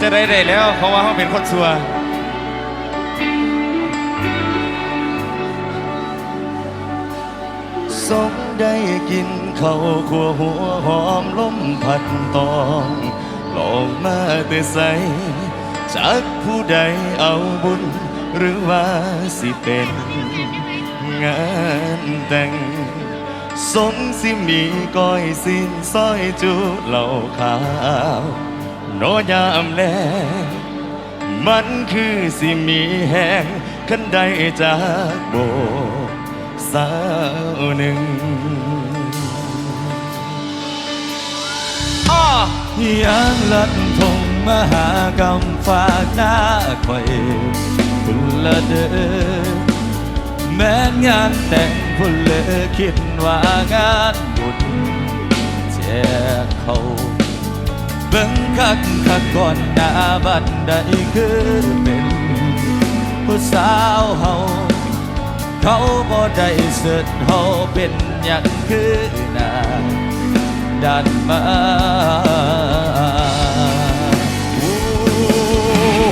จะได้ได้แล้ว เพราะว่าเขาเป็นคนซัวสมได้กินข้าวขัวหัวหอมล้มพัดตองหลอกมาแต่ใสจากผู้ใดเอาบุญ หรือว่าสิเป็นงานแต่งสมสิมีก้อยสิ้นซอยจูเหล่าขาว โนยามแลมันคือสิมีแหงขันใดจากโบสาวหนึ่งอยังลัดทงมหากรรมฝากหน้าคอยคุณละเด้อแม้นงานแต่งพุ่นเลอคิดว่างานบุญแจกเขา บิ่งคักคักก่อนหน้าบัดใดคือเป็นผู้สาวเฮาเขาบ่ได้เสิร์ชเฮาเป็นอย่างคือหน้าดันมา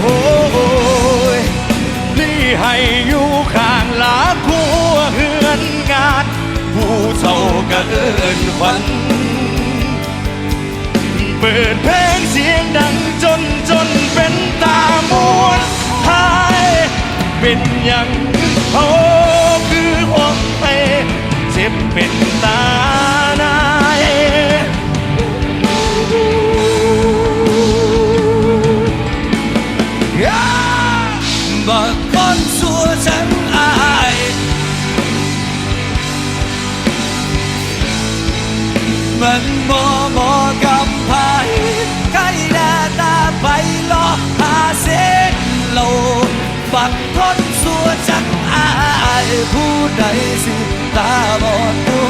โอ้ยนี่ให้อยู่ข้างหลาคัวเฮือนงาน ผู้เฒ่าก็เอิ้นขวัญเปิดเพลงเสียงดังจนจนเป็นตามวนหายเป็นย่างเขาคือหวงไปเจ็บเป็นตานายบอกคนสัวฉันอายมันมอมอ บักทนสัวจักอายผู้ใดสิตาบอดดู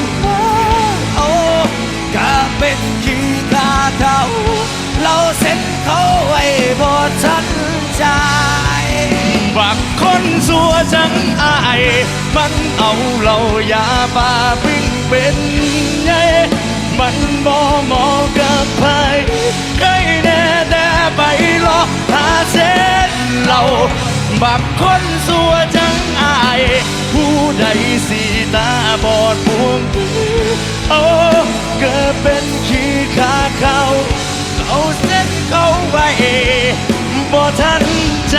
โอ้กะเป็นขี้ขาเขาเราเส้นเขาไว้บอดฉันใจบักคนสัวจังอาย มันเอาเรายาปาปิ้งเป็นไง บักคนสัวจังอาย ผู้ใดสีตาบอดพวงโอ้เกิดเป็นขี้ขาเขาเอาเส้นเขาไว้บ่ทันใจ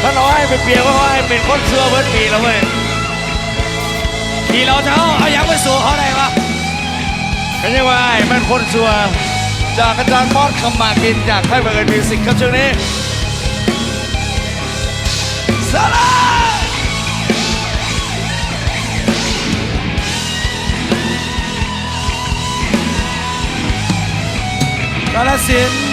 ถ้าเราให้ไปเปลี่ยนว่าให้เป็นคนซัวเบิร์ดปีแล้วเว้ยทีเราจะเอาเอายังไปสู่เขาได้ปะก็ยังไอ้มันคนซัว จากอาจารย์มอสคำมากินจากค่ายเอิญมิวสิกครับช่วงนี้สาระกาลสิน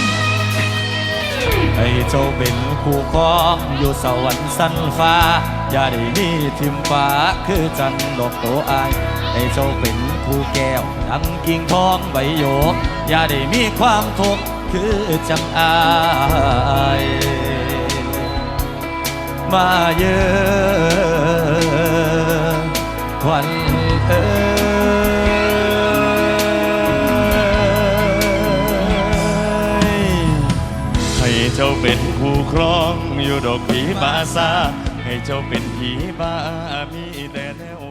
เจ้าเป็นคู่ครองอยู่สวรรค์สันฟ้า อย่าได้มีทิมฟ้าคือจันทร์ดอกโตอายให้เจ้าเป็นคู่แก้วดังกิ่งทองใบโยก อย่าได้มีความทุกข์คือจังอายมาเยอะควันเอ่ เจ้าเป็นคู่ครองอยู่ดอกผีบาซาให้เจ้าเป็นผีบามีแต่แนว